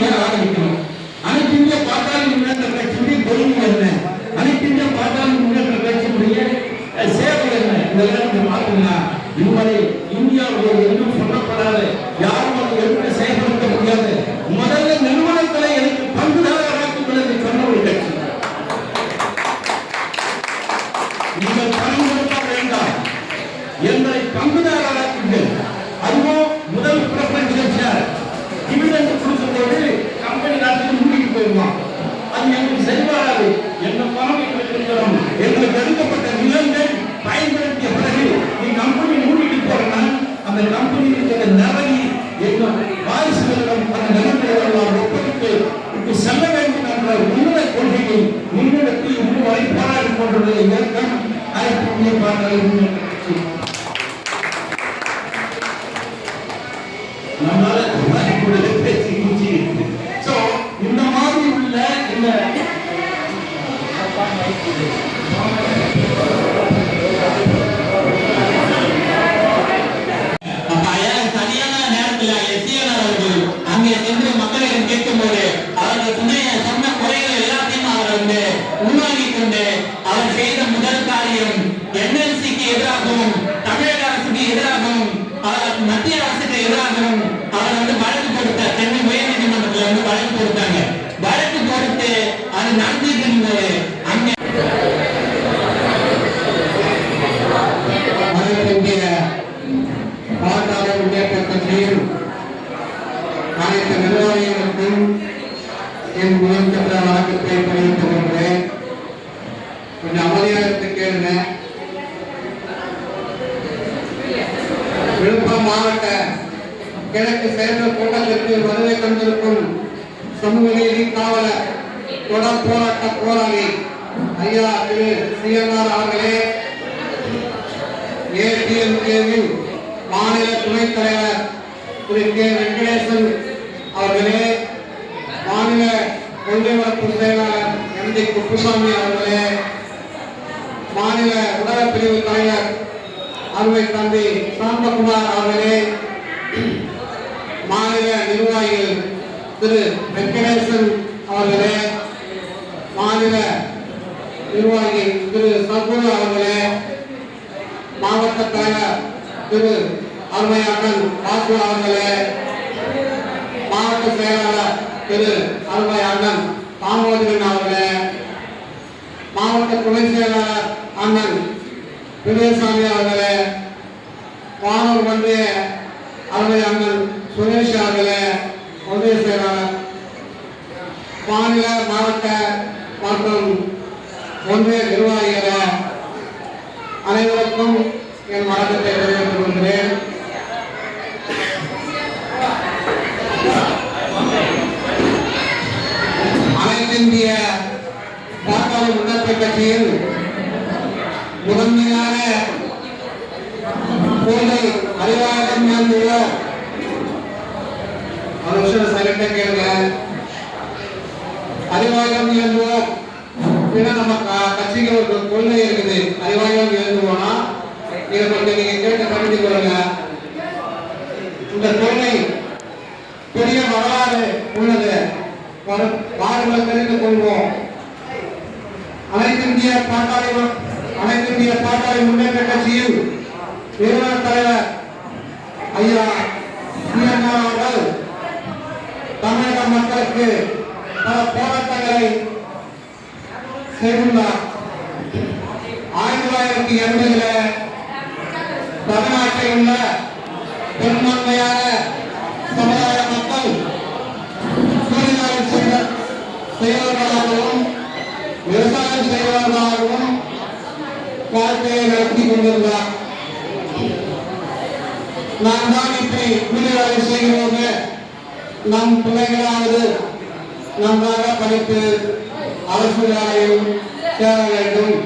மேல ஆரம்பிக்கணும். அனைத்து இந்திய பாட்டாளி முன்னேற்ற கட்சியுடைய கொள்கை என்ன? அனைத்து இந்திய பாட்டாளி முன்னேற்ற கட்சியுடைய சேவை என்ன? இதெல்லாம் நீங்க இதுவரை இந்தியாவுடைய இன்னும் சொல்லப்படாத யாரும் போயிருவான் அது எங்களுக்கு சரி வராது பணம் எங்களுக்கு இருக்கிறோம் எங்களுக்கு எடுக்கப்பட்ட நிலங்கள் பயன்படுத்திய பிறகு நீ கம்பெனி மூடிட்டு போறனா அந்த கம்பெனி இருக்கிற நிலவை எங்க வாரிசுகளிடம் அந்த நிலங்களை எல்லாம் ஒப்படைத்து இப்படி செல்ல வேண்டும் என்ற உன்னத கொள்கையை முன்னெடுத்து இன்று வரை போராடி கொண்டுள்ள இயக்கம் அழைப்பு பாடலை முன்னெடுத்து. நம்மளால பேச்சு மூச்சு இருக்கு. வழக்கு கொடுத்தார் வந்து கொடுத்தாங்க வழக்கு கொடுத்து அது நடந்துட்டு இருந்தது அனைத்து நிர்வாகிகளுக்கும் என் முதற்கற்ற வணக்கத்தை தெரிவித்துக் கொள்கிறேன் கொஞ்சம் அமைதியாக இருந்து கேளுங்க. விழுப்புரம் மாவட்ட கிழக்கு செயலர் கூட்டத்திற்கு வருகை தந்திருக்கும் சமூக நீதி காவலர் தொடர் போராட்ட போராளி ஐயா திரு சிஎன்ஆர் அவர்களே ஏடிஎம்கேவின் மாநில துணைத் தலைவர் திரு கே வெங்கடேசன் அவர்களே மாநில கொள்கை வளர்ப்பு செயலாளர் எம். டி. குப்புசாமி அவர்களே மாநில உலக பிரிவு தலைவர் அருமை தம்பி சாந்தகுமார் அவர்களே மாநில நிர்வாகிகள் திரு. வெங்கடேசன் அவர்களே மாநில நிர்வாகி திரு. சகுரு அவர்களே மாவட்ட தலைவர் திரு. அருமையாளன் வாசு அவர்களே திரு திரு அண்ணன் தாமோதரன் அவர்களே மாவட்ட துணை செயலாளர் அண்ணன் விஜயசாமி அவர்களே மாணவர் ஒன்றிய அருமை அண்ணன் சுரேஷ் அவர்களே ஒன்றிய செயலாளர் மாநில மாவட்ட மற்றும் ஒன்றிய நிர்வாகிகள அனைவருக்கும் என் வணக்கம் தெரிவித்துக் கொள்கிறேன் அனைத்திந்திய பாட்டாளி முன்னேற்ற கட்சியில் முதன்மையான கொள்கை அறிவாளர்கள் மேலுள்ள ஒரு நிமிஷம் சைலண்டா கேளுங்க. அறிவாளர்கள் எழுதுவோம் ஏன்னா நம்ம கட்சிக்கு ஒரு கொள்கை இருக்குது. அறிவாளர்கள் எழுதுவோம்னா இதை கொஞ்சம் நீங்க கேட்டு பண்ணிட்டு கொள்ளுங்க. இந்த கொள்கை பெரிய வரலாறு உள்ளது. பாருங்கள் தெரிந்து கொள்வோம். அனைத்து இந்திய பாட்டாளி அனைத்து இந்திய பாட்டாளி முன்னேற்ற கட்சியில் நிறுவன தலைவர் ஐயா சிஎன்ஆர் அவர்கள் தமிழக மக்களுக்கு பல போராட்டங்களை செய்துள்ளார். ஆயிரத்தி தொள்ளாயிரத்தி எண்பதுல தமிழ்நாட்டில் உள்ள பெரும்பான்மையான சமுதாய மக்கள் கூலிநாள் செய்த விவசாய வாழ்க்கையை நடத்தி கொண்டிருந்தார். நாம் தான் இப்படி கூலி வேலை செய்கிறோம். நம் பிள்ளைகளாவது நன்றாக படித்து அரசு வேலையில் சேர வேண்டும்.